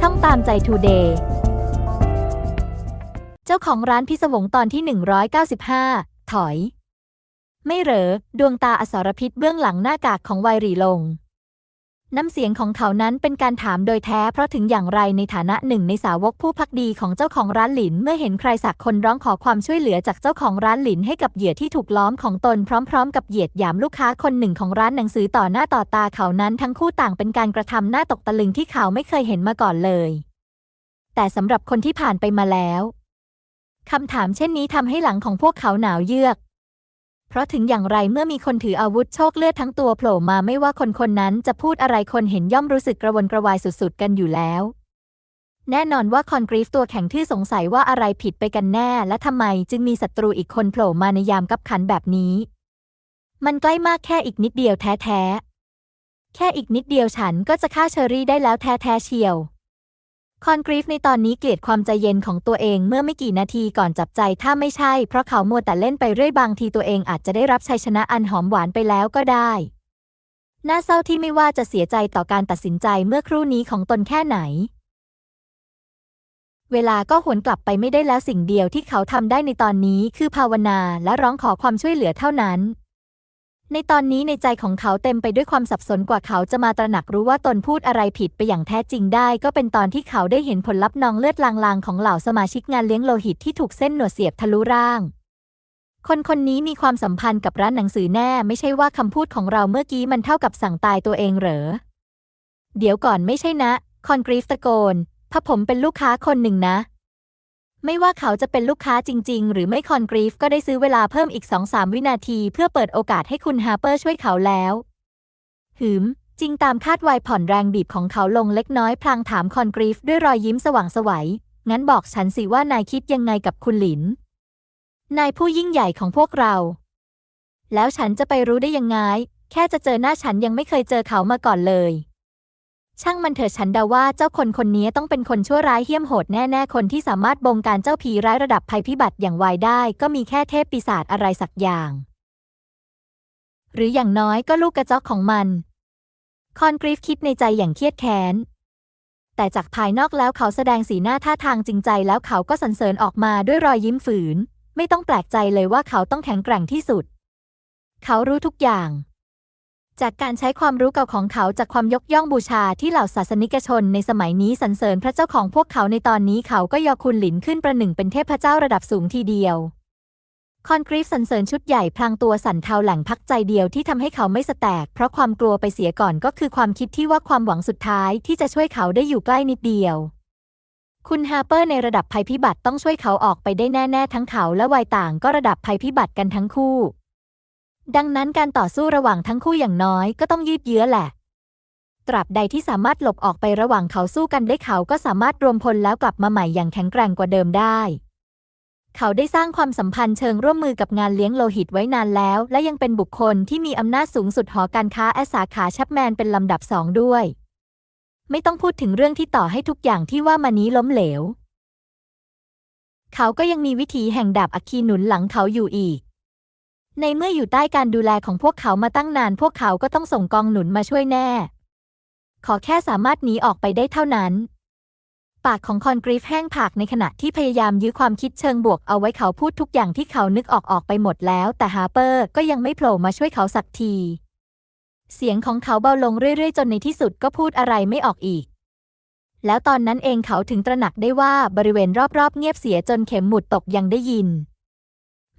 ช่องตามใจทูเดย์เจ้าของร้านพิศวงตอนที่ 195 ถอย ไม่เหรอ ดวงตาอสรพิษเบื้องหลังหน้ากากของไวหรีลง น้ำเสียงของเขานั้นเป็นการถามโดยแท้เพราะถึงอย่างไรในฐานะหนึ่งในสาวกผู้พักดีของเจ้าของร้านหลิน เมื่อเห็นใครสักคนร้องขอความช่วยเหลือจากเจ้าของร้านหลินให้กับเหยื่อที่ถูกล้อมของตนพร้อมๆ กับเหยียดหยามลูกค้าคนหนึ่งของร้านหนังสือต่อหน้าต่อตาเขานั้นทั้งคู่ต่างเป็นการกระทำหน้าตกตะลึงที่เขาไม่เคยเห็นมาก่อนเลย แต่สำหรับคนที่ผ่านไปมาแล้วคำถามเช่นนี้ทำให้หลังของพวกเขาหนาวเยือก เพราะถึงอย่างไรเมื่อมีคนถืออาวุธโชคเลือดทั้งตัวโผล่มาไม่ว่าคนคนนั้นจะพูดอะไรคนเห็นย่อมรู้สึกกระวนกระวายสุดๆ กันอยู่แล้ว แน่นอนว่าคอนกรีฟตัวแข็งที่สงสัยว่าอะไรผิดไปกันแน่ และทำไมจึงมีศัตรูอีกคนโผล่มาในยามกับขันแบบนี้ มันใกล้มากแค่อีกนิดเดียวแท้ๆแค่อีกนิดเดียวฉันก็จะฆ่าเชอรี่ได้แล้วแท้ๆเชียว คอนกรีฟในตอนนี้เกลียดความใจเย็นของตัวเองเมื่อไม่กี่นาทีก่อนจับใจถ้าไม่ใช่ เพราะเขามัวแต่เล่นไปเรื่อยบางทีตัวเองอาจจะได้รับชัยชนะอันหอมหวานไปแล้วก็ได้น่าเศร้าที่ไม่ว่าจะเสียใจต่อการตัดสินใจเมื่อครู่นี้ของตนแค่ไหน เวลาก็หวนกลับไปไม่ได้แล้วสิ่งเดียวที่เขาทำได้ในตอนนี้คือภาวนาและร้องขอความช่วยเหลือเท่านั้น ในตอนนี้ในใจของเขาเต็มไปด้วยความสับสนกว่าเขาจะมาตระหนักรู้ว่าตนพูดอะไรผิดไปอย่างแท้จริงได้ ก็เป็นตอนที่เขาได้เห็นผลลัพธ์นองเลือดลางๆ ของเหล่าสมาชิกงานเลี้ยงโลหิตที่ถูกเส้นหนวดเสียบทะลุร่าง คนคนนี้มีความสัมพันธ์กับร้านหนังสือแน่ ไม่ใช่ว่าคำพูดของเราเมื่อกี้มันเท่ากับสั่งตายตัวเองเหรอ เดี๋ยวก่อนไม่ใช่นะ คอนกรีฟตะโกนถ้าผมเป็นลูกค้าคนหนึ่งนะ ไม่ว่าเขาจะเป็นลูกค้าจริง ๆ หรือไม่คอนกรีฟก็ได้ซื้อเวลาเพิ่มอีก 2-3 วินาที เพื่อเปิดโอกาสให้คุณฮาร์เปอร์ช่วยเขาแล้วหืม จริงตามคาดไวผ่อนแรงบีบของเขาลงเล็กน้อยพลางถามคอนกรีฟด้วยรอยยิ้มสว่างสวัย งั้นบอกฉันสิว่านายคิดยังไงกับคุณหลิน นายผู้ยิ่งใหญ่ของพวกเรา แล้วฉันจะไปรู้ได้ยังไง แค่จะเจอหน้าฉันยังไม่เคยเจอเขามาก่อนเลย ช่างมันเถอะฉันเดาว่าเจ้าคนคนนี้ต้องเป็นคนชั่วร้ายเหี้ยมโหดแน่ๆคนที่สามารถบงการเจ้าผีร้ายระดับภัยพิบัติอย่างวายได้ ก็มีแค่เทพปีศาจอะไรสักอย่าง หรืออย่างน้อยก็ลูกกระจอกของมัน คอนกรีฟคิดในใจอย่างเครียดแค้นแต่จากภายนอกแล้วเขาแสดงสีหน้าท่าทางจริงใจแล้วเขาก็สรรเสริญออกมาด้วยรอยยิ้มฝืน ไม่ต้องแปลกใจเลยว่าเขาต้องแข็งแกร่งที่สุด เขารู้ทุกอย่าง จากการใช้ความรู้เก่าของเขาจากความยกย่องบูชาที่เหล่าศาสนิกชนในสมัยนี้สรรเสริญพระเจ้าของพวกเขาในตอนนี้เขาก็ยอคุณหลินขึ้นประหนึ่งเป็นเทพเจ้าระดับสูงทีเดียว คอนกรีฟสรรเสริญชุดใหญ่พลางตัวสั่นเทาแหล่งพักใจเดียวที่ทำให้เขาไม่สแตก เพราะความกลัวไปเสียก่อนก็คือความคิดที่ว่าความหวังสุดท้ายที่จะช่วยเขาได้อยู่ใกล้นิดเดียว คุณฮาร์เปอร์ในระดับภัยพิบัติต้องช่วยเขาออกไปได้แน่ ๆ ทั้งเขาและวัยต่างก็ระดับภัยพิบัติกันทั้งคู่ ดังนั้นการต่อสู้ระหว่างทั้งคู่อย่างน้อยก็ต้องยืดเยื้อแหละ ตราบใดที่สามารถหลบออกไประหว่างเขาสู้กันได้เขาก็สามารถรวมพลแล้วกลับมาใหม่อย่างแข็งแกร่งกว่าเดิมได้ เขาได้สร้างความสัมพันธ์เชิงร่วมมือกับงานเลี้ยงโลหิตไว้นานแล้ว และยังเป็นบุคคลที่มีอำนาจสูงสุดหอการค้าแอสาขาชัปแมนเป็นลำดับสองด้วย ไม่ต้องพูดถึงเรื่องที่ต่อให้ทุกอย่างที่ว่ามานี้ล้มเหลว เขาก็ยังมีวิธีแห่งดาบอัคคีหนุนหลังเขาอยู่อีก ในเมื่ออยู่ใต้การดูแลของพวกเขามาตั้งนาน พวกเขาก็ต้องส่งกองหนุนมาช่วยแน่ ขอแค่สามารถหนีออกไปได้เท่านั้น ปากของคอนกรีฟแห้งผากในขณะที่พยายามยื้อความคิดเชิงบวกเอาไว้เขาพูดทุกอย่างที่เขานึกออกออกไปหมดแล้ว แต่ฮาร์เปอร์ก็ยังไม่โผล่มาช่วยเขาสักที เสียงของเขาเบาลงเรื่อยๆ จนในที่สุดก็พูดอะไรไม่ออกอีกแล้วตอนนั้นเองเขาถึงตระหนักได้ว่าบริเวณรอบๆ เงียบเสียจนเข็มหมุดตกยังได้ยิน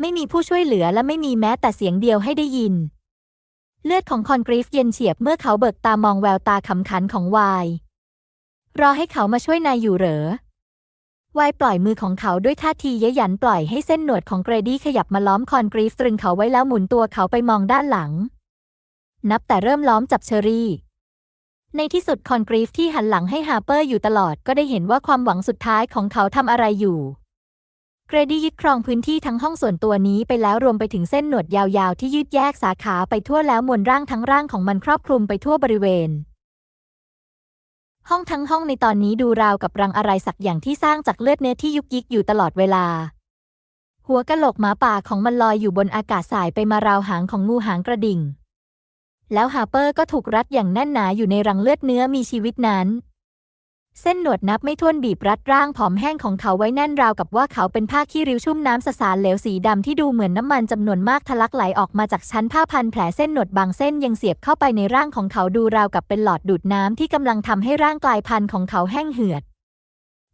ไม่มีผู้ช่วยเหลือและไม่มีแม้แต่เสียงเดียวให้ได้ยิน เลือดของคอนกรีฟเย็นเฉียบเมื่อเขาเบิกตามองแววตาขำขันของวาย รอให้เขามาช่วยนายอยู่เหรอวายปล่อยมือของเขาด้วยท่าทีเย้ยหยันปล่อยให้เส้นหนวดของเกรดี้ขยับมาล้อมคอนกรีฟตรึงเขาไว้แล้วหมุนตัวเขาไปมองด้านหลัง นับแต่เริ่มล้อมจับเชอรี่ ในที่สุดคอนกรีฟที่หันหลังให้ฮาร์เปอร์อยู่ตลอดก็ได้เห็นว่าความหวังสุดท้ายของเขาทำอะไรอยู่ เกรดี้ยึดครองพื้นที่ทั้งห้องส่วนตัวนี้ไปแล้วรวมไปถึงเส้นหนวดยาวๆ ที่ยืดแยกสาขาไปทั่วแล้วมวลร่างทั้งร่างของมันครอบคลุมไปทั่วบริเวณ ห้องทั้งห้องในตอนนี้ดูราวกับรังอะไรสักอย่างที่สร้างจากเลือดเนื้อที่ยุกยิกอยู่ตลอดเวลา หัวกะโหลกหมาป่าของมันลอยอยู่บนอากาศสายไปมาราวหางของงูหางกระดิ่ง แล้วฮาร์เปอร์ก็ถูกรัดอย่างแน่นหนาอยู่ในรังเลือดเนื้อมีชีวิตนั้น เส้นหนวดนับไม่ถ้วนบีบรัดร่างผอมแห้งของเขาไว้แน่นราวกับว่าเขาเป็นผ้าขี้ริ้วชุ่มน้ำสสารเหลวสีดำที่ดูเหมือนน้ำมันจำนวนมากทะลักไหลออกมาจากชั้นผ้าพันแผลเส้นหนวดบางเส้นยังเสียบเข้าไปในร่างของเขาดูราวกับเป็นหลอดดูดน้ำที่กำลังทำให้ร่างกลายพันของเขาแห้งเหือด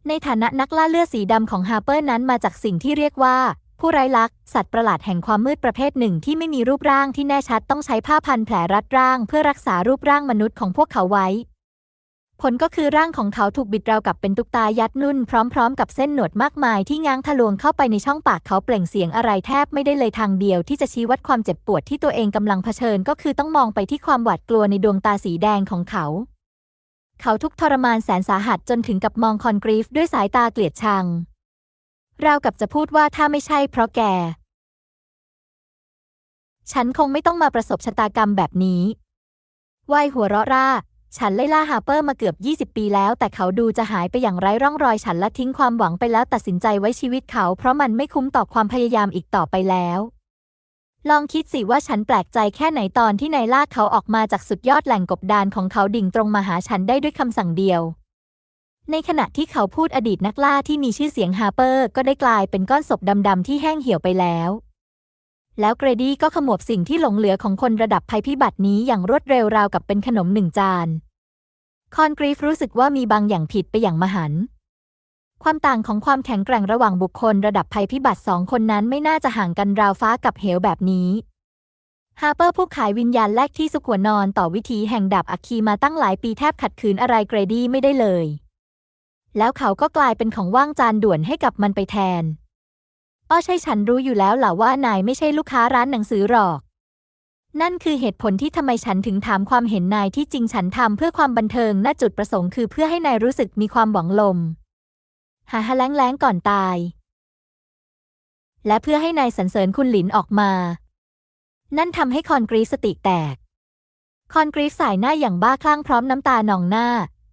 ในฐานะนักล่าเลือดสีดำของฮาร์เปอร์นั้นมาจากสิ่งที่เรียกว่า ผู้ไร้ลักษณ์สัตว์ประหลาดแห่งความมืดประเภทหนึ่งที่ไม่มีรูปร่างที่แน่ชัดต้องใช้ผ้าพันแผลรัดร่าง เพื่อรักษารูปร่างมนุษย์ของพวกเขาไว้ ผลก็คือร่างของเขาถูกบิดราวกับเป็นตุ๊กตายัดนุ่น พร้อมๆ กับเส้นหนวดมากมายที่ง้างทะลวงเข้าไปในช่องปากเขาเปล่งเสียงอะไรแทบไม่ได้เลยทางเดียวที่จะชี้วัดความเจ็บปวดที่ตัวเองกำลังเผชิญ ก็คือต้องมองไปที่ความหวาดกลัวในดวงตาสีแดงของเขา เขาทุกทรมานแสนสาหัสจนถึงกับมองคอนกรีฟด้วยสายตาเกลียดชังราวกับจะพูดว่าถ้าไม่ใช่เพราะแก ฉันคงไม่ต้องมาประสบชะตากรรมแบบนี้วายหัวเราะร่า ฉันไล่ล่าฮาร์เปอร์มาเกือบ 20 ปีแล้ว แต่เขาดูจะหายไปอย่างไร้ร่องรอยฉันและทิ้งความหวังไปแล้วตัดสินใจไว้ชีวิตเขาเพราะมันไม่คุ้มต่อความพยายามอีกต่อไปแล้ว ลองคิดสิว่าฉันแปลกใจแค่ไหนตอนที่นายลากเขาออกมาจากสุดยอดแหล่งกบดานของเขาดิ่งตรงมาหาฉันได้ด้วยคำสั่งเดียวในขณะที่เขาพูดอดีตนักล่าที่มีชื่อเสียงฮาร์เปอร์ ก็ได้กลายเป็นก้อนศพดำๆที่แห้งเหี่ยวไปแล้ว แล้วเกรดี้ก็ขมวบสิ่งที่หลงเหลือของคนระดับภัยพิบัตินี้อย่างรวดเร็วราวกับเป็นขนมหนึ่งจาน คอนกรีฟรู้สึกว่ามีบางอย่างผิดไปอย่างมหันต์ความต่างของความแข็งแกร่งระหว่างบุคคลระดับภัยพิบัติสองคนนั้นไม่น่าจะห่างกันราวฟ้ากับเหวแบบนี้ฮาร์เปอร์ผู้ขายวิญญาณแรกที่สุขหัวนอนต่อวิธีแห่งดาบอัคคีมาตั้งหลายปีแทบขัดขืนอะไรเกรดี้ไม่ได้เลย แล้วเขาก็กลายเป็นของว่างจานด่วนให้กับมันไปแทน อ้อใช่ฉันรู้อยู่แล้วล่ะว่านายไม่ใช่ลูกค้าร้านหนังสือหรอก นั่นคือเหตุผลที่ทำไมฉันถึงถามความเห็นนายที่จริงฉันทำเพื่อความบันเทิงน่าจุดประสงค์คือเพื่อให้นายรู้สึกมีความหวังลม หาฮะแล้งแล้งก่อนตาย และเพื่อให้นายสรรเสริญคุณหลินออกมา นั่นทำให้คอนกรีสติแตก คอนกรีสายหน้าอย่างบ้าคลั่งพร้อมน้ำตาหนองหน้า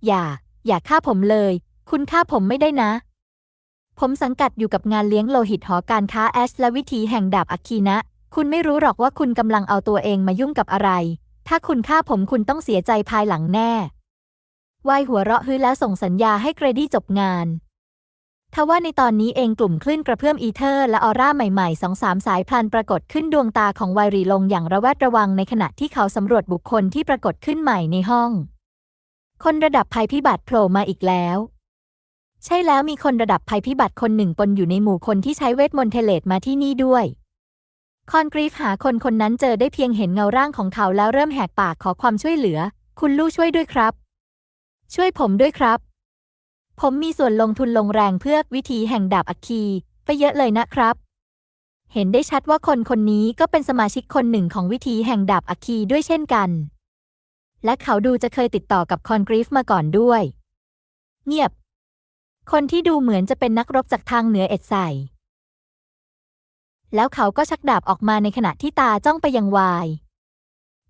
อย่า อย่าฆ่าผมเลย คุณฆ่าผมไม่ได้นะ ผมสังกัดอยู่กับงานเลี้ยงโลหิตหอการค้าแอชและวิธีแห่งดาบอัคคีนะ คุณไม่รู้หรอกว่าคุณกำลังเอาตัวเองมายุ่งกับอะไร ถ้าคุณฆ่าผมคุณต้องเสียใจภายหลังแน่วายหัวเราะฮือแล้วส่งสัญญาให้เกรดี้จบงานทว่าในตอนนี้เองกลุ่มคลื่นกระเพื่อมอีเทอร์และออร่าใหม่ๆสองสามสายพลันปรากฏขึ้นดวงตาของไวรีลงอย่างระแวดระวังในขณะที่เขาสำรวจบุคคลที่ปรากฏขึ้นใหม่ในห้อง คนระดับภัยพิบัติโผล่มาอีกแล้ว ใช่แล้วมีคนระดับภัยพิบัติคนหนึ่งปนอยู่ในหมู่คนที่ใช้เวทมนต์เทเลตมาที่นี่ด้วย คอนกรีฟหาคนคนนั้นเจอได้เพียงเห็นเงาร่างของเขาแล้วเริ่มแหกปากขอความช่วยเหลือ คุณลู่ช่วยด้วยครับ ช่วยผมด้วยครับ ผมมีส่วนลงทุนลงแรงเพื่อวิธีแห่งดาบอัคคี ไปเยอะเลยนะครับ เห็นได้ชัดว่าคนคนนี้ก็เป็นสมาชิกคนหนึ่งของวิธีแห่งดาบอัคคีด้วยเช่นกัน และเขาดูจะเคยติดต่อกับคอนกรีฟมาก่อนด้วย เงียบ คนที่ดูเหมือนจะเป็นนักรบจากทางเหนือเอ็ดใส่ แล้วเขาก็ชักดาบออกมาในขณะที่ตาจ้องไปยังวาย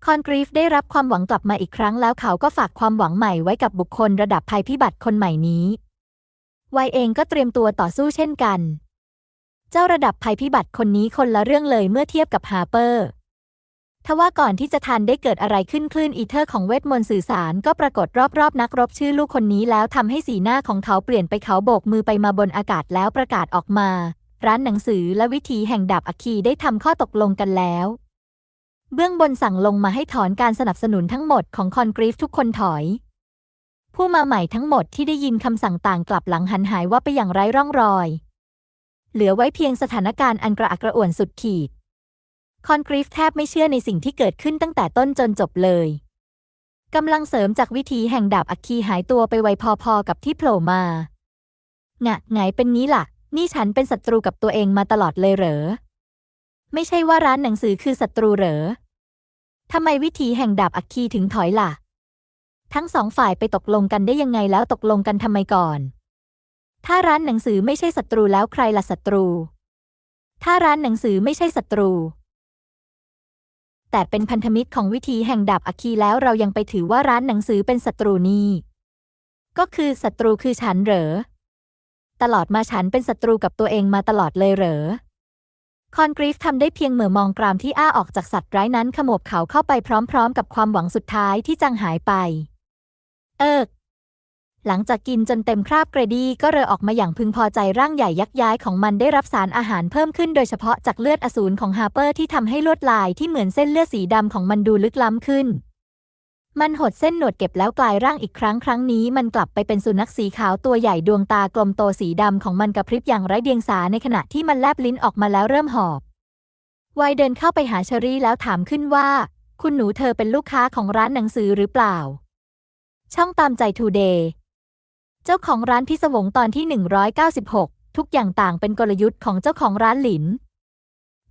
คอนกรีฟได้รับความหวังกลับมาอีกครั้งแล้วเขาก็ฝากความหวังใหม่ไว้กับบุคคลระดับภัยพิบัติคนใหม่นี้วายเองก็เตรียมตัวต่อสู้เช่นกัน เจ้าระดับภัยพิบัติคนนี้คนละเรื่องเลยเมื่อเทียบกับฮาร์เปอร์ ทว่าก่อนที่จะทันได้เกิดอะไรขึ้นคลื่นอีเทอร์ของเวทมนต์สื่อสารก็ปรากฏรอบๆ นักรบชื่อลูกคนนี้แล้วทำให้สีหน้าของเขาเปลี่ยนไปเขาโบกมือไปมาบนอากาศแล้วประกาศออกมา ร้านหนังสือและวิธีแห่งดาบอัคคีได้ทำข้อตกลงกันแล้ว เบื้องบนสั่งลงมาให้ถอนการสนับสนุนทั้งหมดของคอนกรีฟทุกคนถอย ผู้มาใหม่ทั้งหมดที่ได้ยินคำสั่งต่างกลับหลังหันหายว่าไปอย่างไร้ร่องรอย เหลือไว้เพียงสถานการณ์อันกระอักกระอ่วนสุดขีด คอนกรีฟแทบไม่เชื่อในสิ่งที่เกิดขึ้นตั้งแต่ต้นจนจบเลยกำลังเสริมจากวิธีแห่งดาบอัคคีหายตัวไปไวพอๆกับที่โผล่มางะไงเป็นงี้ล่ะ นี่ฉันเป็นศัตรูกับตัวเองมาตลอดเลยเหรอ ไม่ใช่ว่าร้านหนังสือคือศัตรูเหรอทำไมวิธีแห่งดาบอัคคีถึงถอยล่ะ ทั้งสองฝ่ายไปตกลงกันได้ยังไงแล้วตกลงกันทำไมก่อน ถ้าร้านหนังสือไม่ใช่ศัตรูแล้วใครล่ะศัตรู ถ้าร้านหนังสือไม่ใช่ศัตรู แต่เป็นพันธมิตรของวิธีแห่งดาบอัคคีแล้วเรายังไปถือว่าร้านหนังสือเป็นศัตรูนี่ก็คือศัตรูคือฉันเหรอ ตลอดมาฉันเป็นศัตรูกับตัวเองมาตลอดเลยเหรอคอนกรีฟทำได้เพียงเหม่อมองกรามที่อ้าออกจากสัตว์ร้ายนั้นขมวบเขาเข้าไปพร้อมๆ กับความหวังสุดท้ายที่จางหายไป เอิก หลังจากกินจนเต็มคราบเกรดี้ก็เรอออกมาอย่างพึงพอใจร่างใหญ่ยักษ์ย้ายของมันได้รับสารอาหารเพิ่มขึ้นโดยเฉพาะจากเลือดอสูรของฮาร์เปอร์ที่ทำให้ลวดลายที่เหมือนเส้นเลือดสีดำของมันดูลึกล้ำขึ้น มันหดเส้นหนวดเก็บแล้วกลายร่างอีกครั้งครั้งนี้มันกลับไปเป็นสุนัขสีขาวตัวใหญ่ดวงตากลมโตสีดำของมันกระพริบอย่างไร้เดียงสาในขณะที่มันแลบลิ้นออกมาแล้วเริ่มหอบวายเดินเข้าไปหาเชอรี่แล้วถามขึ้นว่า คุณหนูเธอเป็นลูกค้าของร้านหนังสือหรือเปล่า ช่องตามใจทูเดย์ เจ้าของร้านพิศวงตอนที่ 196 ทุกอย่างต่างเป็นกลยุทธ์ของเจ้าของร้านหลิน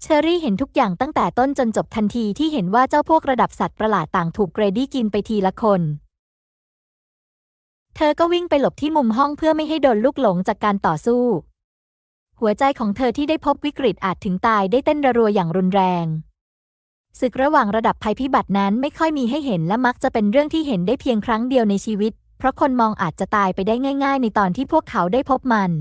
เชอรี่เห็นทุกอย่างตั้งแต่ต้นจนจบทันทีที่เห็นว่าเจ้าพวกระดับสัตว์ประหลาดต่างถูกเกรดี้กินไปทีละคน เธอก็วิ่งไปหลบที่มุมห้องเพื่อไม่ให้โดนลูกหลงจากการต่อสู้ หัวใจของเธอที่ได้พบวิกฤตอาจถึงตายได้เต้นระรัวอย่างรุนแรงศึกระหว่างระดับภัยพิบัตินั้นไม่ค่อยมีให้เห็นและมักจะเป็นเรื่องที่เห็นได้เพียงครั้งเดียวในชีวิต เพราะคนมองอาจจะตายไปได้ง่ายๆ ในตอนที่พวกเขาได้พบมัน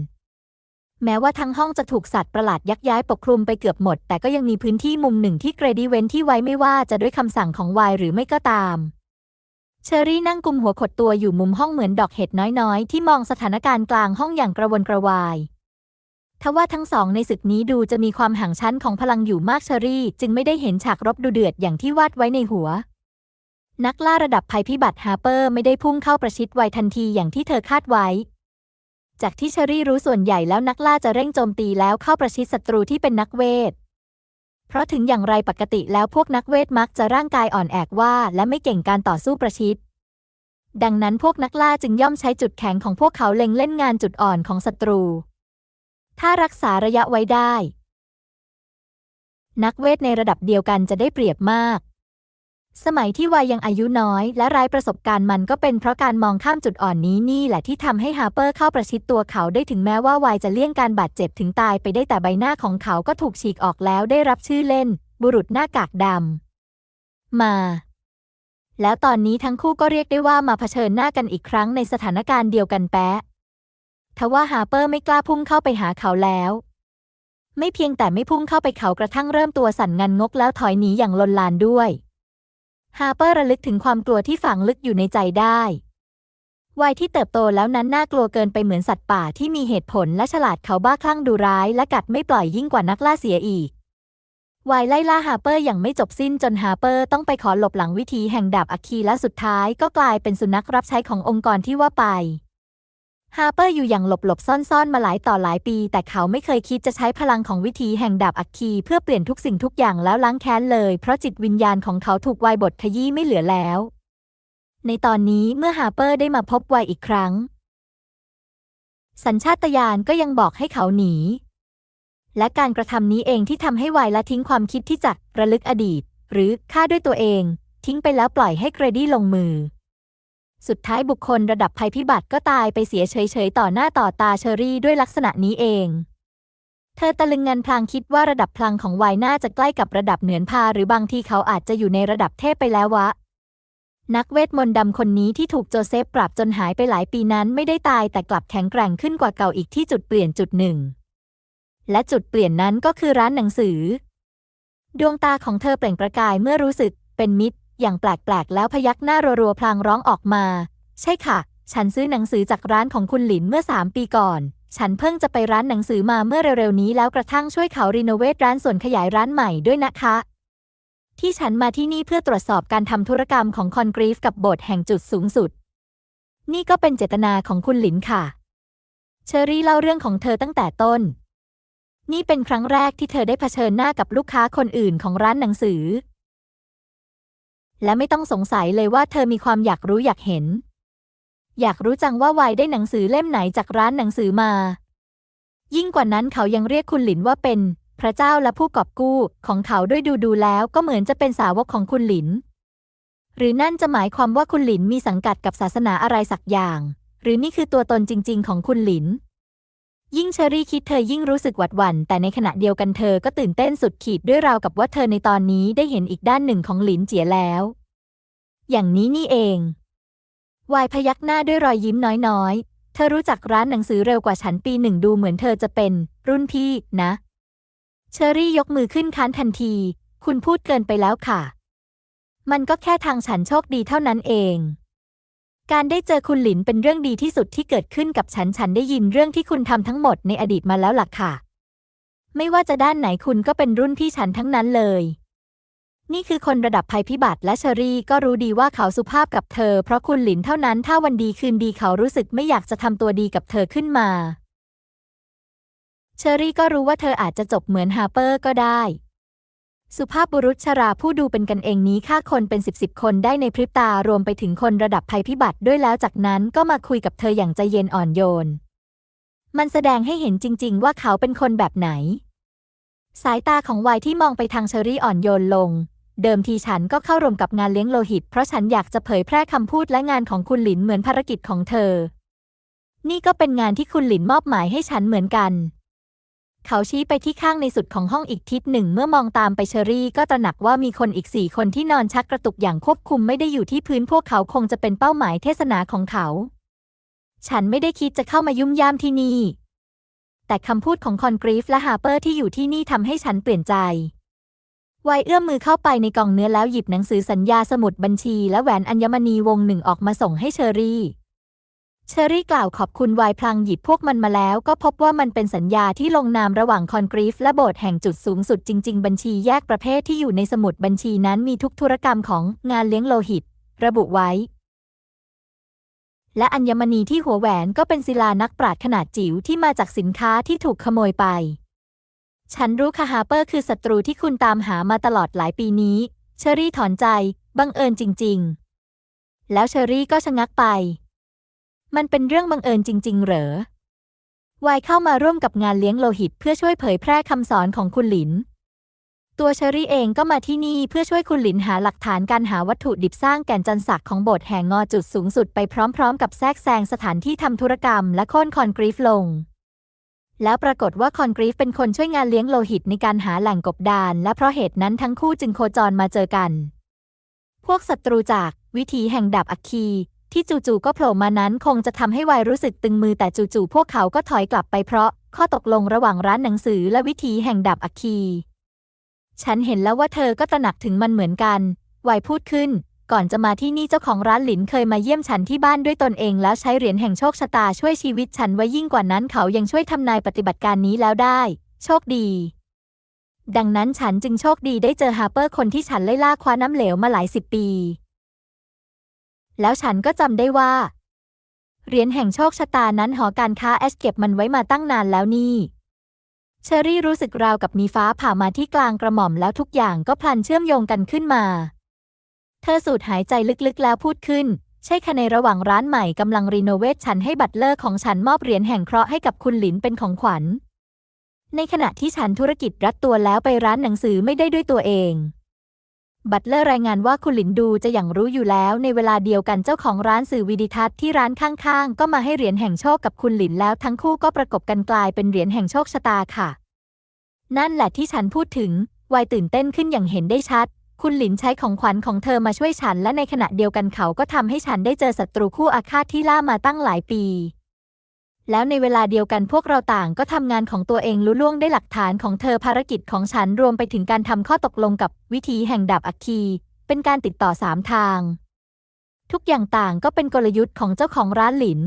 แม้ว่าทั้งห้องจะถูกสัตว์ประหลาดยักย้ายปกคลุมไปเกือบหมด แต่ก็ยังมีพื้นที่มุมหนึ่งที่เกรดีเว้นที่ไว้ไม่ว่าจะด้วยคำสั่งของวายหรือไม่ก็ตาม เชอรี่นั่งกุมหัวขดตัวอยู่มุมห้องเหมือนดอกเห็ดน้อยๆ ที่มองสถานการณ์กลางห้องอย่างกระวนกระวายทว่าทั้งสองในศึกนี้ดูจะมีความห่างชั้นของพลังอยู่มากเชอรี่ จึงไม่ได้เห็นฉากรบดูเดือดอย่างที่วาดไว้ในหัว นักล่าระดับภัยพิบัติฮาร์เปอร์ไม่ได้พุ่งเข้าประชิดไวทันทีอย่างที่เธอคาดไว้ จากที่เชอรี่รู้ส่วนใหญ่แล้วนักล่าจะเร่งโจมตีแล้วเข้าประชิดศัตรูที่เป็นนักเวท เพราะถึงอย่างไรปกติแล้วพวกนักเวทมักจะร่างกายอ่อนแอกว่า และไม่เก่งการต่อสู้ประชิด ดังนั้นพวกนักล่าจึงย่อมใช้จุดแข็งของพวกเขาเล็งเล่นงานจุดอ่อนของศัตรู ถ้ารักษาระยะไว้ได้ นักเวทในระดับเดียวกันจะได้เปรียบมาก สมัยที่วายยังอายุน้อย และไร้ประสบการณ์มันก็เป็นเพราะการมองข้ามจุดอ่อนนี้นี่แหละที่ทำให้ฮาร์เปอร์เข้าประชิดตัวเขาได้ถึงแม้ว่าวายจะเลี่ยงการบาดเจ็บถึงตายไปได้แต่ใบหน้าของเขาก็ถูกฉีกออกแล้วได้รับชื่อเล่น บุรุษหน้ากากดำมา แล้วตอนนี้ทั้งคู่ก็เรียกได้ว่ามาเผชิญหน้ากันอีกครั้งในสถานการณ์เดียวกันแปะทว่าฮาร์เปอร์ไม่กล้าพุ่งเข้าไปหาเขาแล้วไม่เพียงแต่ไม่พุ่งเข้าไปเขากระทั่งเริ่มตัวสั่นงันงกแล้วถอยหนีอย่างลนลานด้วย ฮาร์เปอร์ระลึกถึงความกลัวที่ฝังลึกอยู่ในใจได้ วัยที่เติบโตแล้วนั้นน่ากลัวเกินไปเหมือนสัตว์ป่าที่มีเหตุผลและฉลาดเขาบ้าคลั่งดูร้าย และกัดไม่ปล่อยยิ่งกว่านักล่าเสียอีกวายไล่ล่าฮาร์เปอร์อย่างไม่จบสิ้นจนฮาร์เปอร์ต้องไปขอหลบหลังวิธีแห่งดาบอัคคีและสุดท้ายก็กลายเป็นสุนัขรับใช้ขององค์กรที่ว่าไป ฮาร์เปอร์อยู่อย่างหลบหลบซ่อนๆ มาหลายต่อหลายปี แต่เขาไม่เคยคิดจะใช้พลังของวิธีแห่งดาบอัคคีเพื่อเปลี่ยนทุกสิ่งทุกอย่างแล้วล้างแค้นเลย เพราะจิตวิญญาณของเขาถูกวายบทขยี้ไม่เหลือแล้ว ในตอนนี้เมื่อฮาร์เปอร์ได้มาพบวายอีกครั้ง สัญชาตญาณก็ยังบอกให้เขาหนี และการกระทำนี้เองที่ทำให้วายละทิ้งความคิดที่จะระลึกอดีต หรือฆ่าด้วยตัวเอง ทิ้งไปแล้วปล่อยให้เกรดี้ลงมือ สุดท้ายบุคคลระดับภัยพิบัติก็ตายไปเสียเฉยๆ ต่อหน้าต่อตาเชอรี่ด้วยลักษณะนี้เอง เธอตะลึงงันพลางคิดว่าระดับพลังของวายน่าจะใกล้กับระดับเหนือนพาหรือบางทีเขาอาจจะอยู่ในระดับเทพไปแล้ววะ นักเวทมนต์ดำคนนี้ที่ถูกโจเซฟปรับจนหายไปหลายปีนั้นไม่ได้ตายแต่กลับแข็งแกร่งขึ้นกว่าเก่าอีกที่จุดเปลี่ยนจุดหนึ่ง และจุดเปลี่ยนนั้นก็คือร้านหนังสือ ดวงตาของเธอเปล่งประกายเมื่อรู้สึกเป็นมิตร อย่างแปลกๆ แล้วพยักหน้ารัวๆ พลางร้องออกมา ใช่ค่ะ ฉันซื้อหนังสือจากร้านของคุณหลินเมื่อสามปีก่อน ฉันเพิ่งจะไปร้านหนังสือมาเมื่อเร็วๆ นี้แล้วกระทั่งช่วยเขารีโนเวทร้านส่วนขยายร้านใหม่ด้วยนะคะ ที่ฉันมาที่นี่เพื่อตรวจสอบการทำธุรกรรมของคอนกรีฟกับโบสถ์แห่งจุดสูงสุด นี่ก็เป็นเจตนาของคุณหลินค่ะ เชอรี่เล่าเรื่องของเธอตั้งแต่ต้น นี่เป็นครั้งแรกที่เธอได้เผชิญหน้ากับลูกค้าคนอื่นของร้านหนังสือ และไม่ต้องสงสัยเลยว่าเธอมีความอยากรู้อยากเห็น อยากรู้จังว่าวายได้หนังสือเล่มไหนจากร้านหนังสือมา ยิ่งกว่านั้นเขายังเรียกคุณหลินว่าเป็น พระเจ้าและผู้กอบกู้ของเขาด้วยดูดูแล้วก็เหมือนจะเป็นสาวกของคุณหลิน หรือนั่นจะหมายความว่าคุณหลินมีสังกัดกับศาสนาอะไรสักอย่าง หรือนี่คือตัวตนจริง ๆ ของคุณหลิน ยิ่งเชอรี่คิดเธอยิ่งรู้สึกหวัดหวั่นแต่ในขณะเดียวกันเธอก็ตื่นเต้นสุดขีดด้วยราวกับว่าเธอในตอนนี้ได้เห็นอีกด้านหนึ่งของหลินเจียแล้ว อย่างนี้นี่เอง วายพยักหน้าด้วยรอยยิ้มน้อยๆ เธอรู้จักร้านหนังสือเร็วกว่าฉันปีหนึ่งดูเหมือนเธอจะเป็น รุ่นพี่นะ เชอรี่ยกมือขึ้นค้านทันที คุณพูดเกินไปแล้วค่ะ มันก็แค่ทางฉันโชคดีเท่านั้นเอง การได้เจอคุณหลินเป็นเรื่องดีที่สุดที่เกิดขึ้นกับฉัน ฉันได้ยินเรื่องที่คุณทำทั้งหมดในอดีตมาแล้วล่ะค่ะ ไม่ว่าจะด้านไหนคุณก็เป็นรุ่นพี่ฉันทั้งนั้นเลย นี่คือคนระดับภัยพิบัติและเชอรี่ก็รู้ดีว่าเขาสุภาพกับเธอ เพราะคุณหลินเท่านั้นถ้าวันดีคืนดีเขารู้สึกไม่อยากจะทำตัวดีกับเธอขึ้นมา เชอรี่ก็รู้ว่าเธออาจจะจบเหมือนฮาร์เปอร์ก็ได้ สุภาพบุรุษชราผู้ดูเป็นกันเองนี้ฆ่าคนเป็นสิบสิบคนได้ในพริบตารวมไปถึงคนระดับภัยพิบัติด้วยแล้วจากนั้นก็มาคุยกับเธออย่างใจเย็นอ่อนโยน มันแสดงให้เห็นจริง ๆ ว่าเขาเป็นคนแบบไหน สายตาของวายที่มองไปทางเชอรี่อ่อนโยนลง เดิมทีฉันก็เข้าร่วมกับงานเลี้ยงโลหิต เพราะฉันอยากจะเผยแพร่คำพูดและงานของคุณหลินเหมือนภารกิจของเธอ นี่ก็เป็นงานที่คุณหลินมอบหมายให้ฉันเหมือนกัน เขาชี้ไปที่ข้างในสุดของห้องอีกทิศหนึ่ง เมื่อมองตามไปเชอรี่ก็ตระหนักว่ามีคนอีกสี่คนที่นอนชักกระตุกอย่างควบคุมไม่ได้อยู่ที่พื้นพวกเขาคงจะเป็นเป้าหมายเทศนาของเขา ฉันไม่ได้คิดจะเข้ามายุ่มย่ามที่นี่ แต่คำพูดของคอนกรีฟและฮาร์เปอร์ที่อยู่ที่นี่ทำให้ฉันเปลี่ยนใจไวเอื้อมมือเข้าไปในกล่องเนื้อแล้วหยิบหนังสือสัญญาสมุดบัญชีและแหวนอัญมณีวงหนึ่งออกมาส่งให้เชอรี่ เชอรี่กล่าวขอบคุณวายพลางหยิบพวกมันมาแล้วก็พบว่ามันเป็นสัญญาที่ลงนามระหว่างคอนกรีฟและโบสถ์แห่งจุดสูงสุดจริง ๆ บัญชีแยกประเภทที่อยู่ในสมุดบัญชีนั้นมีทุกธุรกรรมของงานเลี้ยงโลหิต ระบุไว้ และอัญมณีที่หัวแหวนก็เป็นศิลานักปราชญ์ขนาดจิ๋วที่มาจากสินค้าที่ถูกขโมยไป ฉันรู้ค่ะฮาเปอร์คือศัตรูที่คุณตามหามาตลอดหลายปีนี้ เชอรี่ถอนใจ บังเอิญจริง ๆ แล้วเชอรี่ก็ชะงักไป มันเป็นเรื่องบังเอิญจริง ๆ เหรอวายเข้ามาร่วมกับงานเลี้ยงโลหิต เพื่อช่วยเผยแพร่คำสอนของคุณหลิน ตัวเชอรี่เองก็มาที่นี่เพื่อช่วยคุณหลินหาหลักฐานการหาวัตถุดิบสร้างแก่นจันสักของโบสถ์แห่งงอจุดสูงสุดไปพร้อม ๆ กับแทรกแซงสถานที่ทำธุรกรรมและโค่นคอนกรีฟลง แล้วปรากฏว่าคอนกรีฟเป็นคนช่วยงานเลี้ยงโลหิตในการหาแหล่งกบดาน และเพราะเหตุนั้นทั้งคู่จึงโคจรมาเจอกัน พวกศัตรูจากวิถีแห่งดาบอัคคี ที่จู่ๆก็โผล่มานั้นคงจะทำให้วายรู้สึกตึงมือแต่จู่ๆพวกเขาก็ถอยกลับไปเพราะข้อตกลงระหว่างร้านหนังสือและวิถีแห่งดาบอัคคี ฉันเห็นแล้วว่าเธอก็ตระหนักถึงมันเหมือนกันวายพูดขึ้น ก่อนจะมาที่นี่เจ้าของร้านหลินเคยมาเยี่ยมฉันที่บ้านด้วยตนเอง แล้วใช้เหรียญแห่งโชคชะตาช่วยชีวิตฉันไว้ยิ่งกว่านั้นเขายังช่วยทำนายปฏิบัติการนี้แล้วได้ โชคดี ดังนั้นฉันจึงโชคดีได้เจอฮาร์เปอร์คนที่ฉันไล่ล่าคว้าน้ำเหลวมาหลายสิบปี แล้วฉันก็จำได้ว่า เหรียญแห่งโชคชะตานั้นหอการค้าแอชเก็บมันไว้มาตั้งนานแล้วนี่เชอรี่รู้สึกราวกับมีฟ้าผ่ามาที่กลางกระหม่อมแล้วทุกอย่างก็พลันเชื่อมโยงกันขึ้นมา เธอสูดหายใจลึกๆแล้วพูดขึ้น ใช่ค่ะในระหว่างร้านใหม่กำลังรีโนเวทฉันให้บัตเลอร์ของฉันมอบเหรียญแห่งเคราะห์ให้กับคุณหลินเป็นของขวัญ ในขณะที่ฉันธุรกิจรัดตัวแล้วไปร้านหนังสือไม่ได้ด้วยตัวเอง บัตเลอร์รายงานว่าคุณหลินดูจะอย่างรู้อยู่แล้ว ในเวลาเดียวกันเจ้าของร้านสื่อวิดิทัศน์ที่ร้านข้างๆ ก็มาให้เหรียญแห่งโชคกับคุณหลินแล้วทั้งคู่ก็ประกบกันกลายเป็นเหรียญแห่งโชคชะตาค่ะ นั่นแหละที่ฉันพูดถึงวายตื่นเต้นขึ้นอย่างเห็นได้ชัด คุณหลินใช้ของขวัญของเธอมาช่วยฉัน และในขณะเดียวกันเขาก็ทำให้ฉันได้เจอศัตรูคู่อาฆาตที่ล่ามาตั้งหลายปี แล้วในเวลาเดียวกันพวกเราต่างก็ทำงานของตัวเองลุล่วงได้หลักฐานของเธอภารกิจของฉันรวมไปถึงการทำข้อตกลงกับวิธีแห่งดาบอัคคี เป็นการติดต่อสามทาง ทุกอย่างต่างก็เป็นกลยุทธ์ของเจ้าของร้านหลิน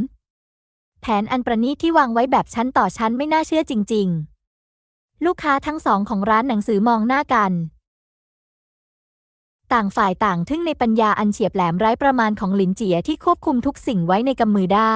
แผนอันประณีตที่วางไว้แบบชั้นต่อชั้นไม่น่าเชื่อจริง ๆ ลูกค้าทั้งสองของร้านหนังสือมองหน้ากัน ต่างฝ่ายต่างทึ่งในปัญญาอันเฉียบแหลมไร้ประมาณของหลินเจียที่ควบคุมทุกสิ่งไว้ในกำมือได้